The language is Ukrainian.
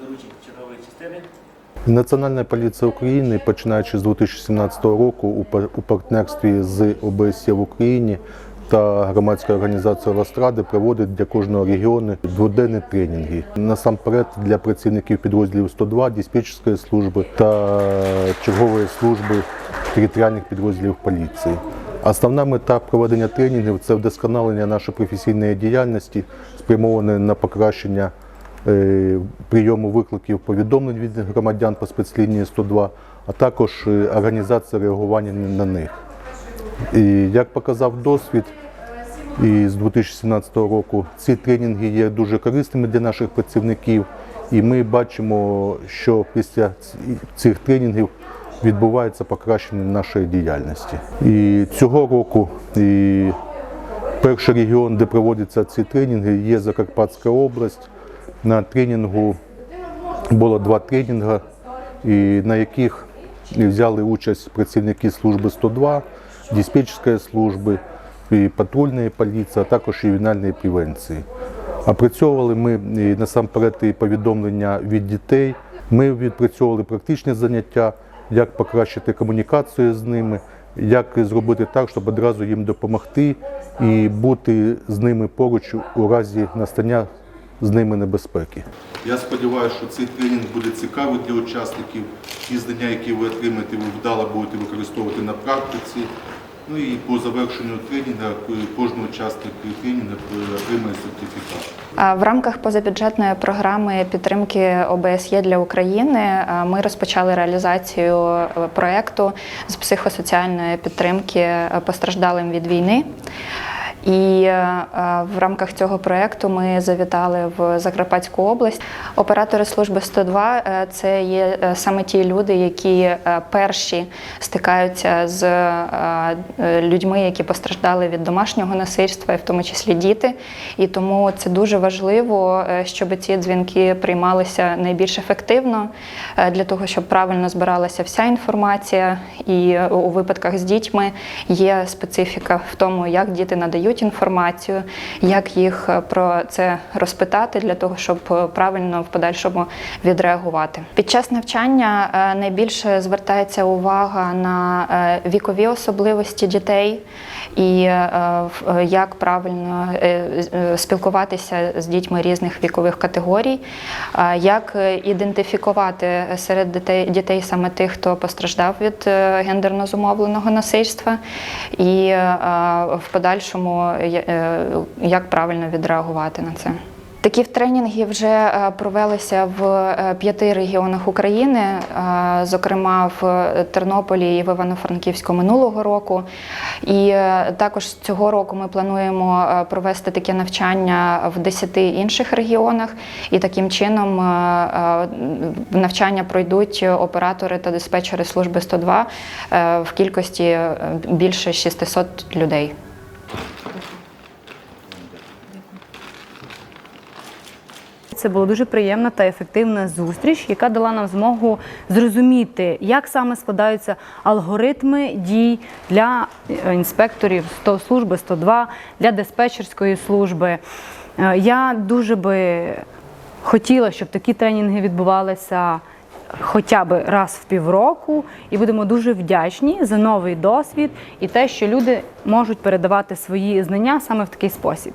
доручень чергової частини. Національна поліція України, починаючи з 2017 року, у пар- у партнерстві з ОБСЄ в Україні та громадською організацією Ластради проводить для кожного регіону дводенні тренінги. Насамперед для працівників підрозділів 102, диспетчерської служби та чергової служби територіальних підрозділів поліції. Основна мета проведення тренінгів це вдосконалення нашої професійної діяльності, спрямоване на покращення прийому викликів повідомлень від громадян по спецлінії 102, а також е, організація реагування на них. І як показав досвід, і з 2017 року ці тренінги є дуже корисними для наших працівників, і ми бачимо, що після цих тренінгів відбувається покращення нашої діяльності. І цього року і перший регіон, де проводяться ці тренінги, є Закарпатська область. На тренінгу було два тренінги, і на яких взяли участь працівники служби 102, диспетчерської служби, і патрульної поліції, а також ювенальної превенції. Опрацьовували ми насамперед і повідомлення від дітей. Ми відпрацьовували практичні заняття, як покращити комунікацію з ними, як зробити так, щоб одразу їм допомогти і бути з ними поруч у разі настання з ними небезпеки. Я сподіваюся, що цей тренінг буде цікавий для учасників. Ті знання, які ви отримаєте, ви вдало будете використовувати на практиці. Ну і по завершенню тренінгу кожен учасник тренінгу отримає сертифікат. А В рамках позабюджетної програми підтримки ОБСЄ для України ми розпочали реалізацію е, проекту з психосоціальної підтримки е, постраждалим від війни. І е, е, в рамках цього проекту ми завітали в Закарпатську область. Оператори служби 102 е, це є саме ті люди, які перші стикаються з людьми, які постраждали від домашнього насильства, і в тому числі діти. І тому це дуже важливо, щоб ці дзвінки приймалися найбільш ефективно для того, щоб правильно збиралася вся інформація. І у випадках з дітьми є специфіка в тому, як діти надають інформацію, як їх е, про це розпитати для того, щоб е, правильно в подальшому відреагувати. Під час навчання е, найбільше звертається увага на вікові особливості дітей і як правильно спілкуватися з дітьми різних вікових категорій, як ідентифікувати серед дітей, дітей саме тих, хто постраждав від гендерно зумовленого насильства, і в подальшому е, як правильно відреагувати на це. Такі тренінги вже е, провелися в е, п'яти регіонах України, зокрема в Тернополі і в Івано-Франківську минулого року. І також цього року ми плануємо провести таке навчання в 10 інших регіонах. І таким чином навчання пройдуть оператори та диспетчери служби 102 е, в кількості більше 600 людей. Це була дуже приємна та ефективна зустріч, яка дала нам змогу зрозуміти, як саме складаються алгоритми дій для е, інспекторів 100 служби 102, для диспетчерської служби. Е, Я дуже би хотіла, щоб такі тренінги відбувалися хоча б раз в півроку, і будемо дуже вдячні за новий досвід і те, що люди можуть передавати свої знання саме в такий спосіб.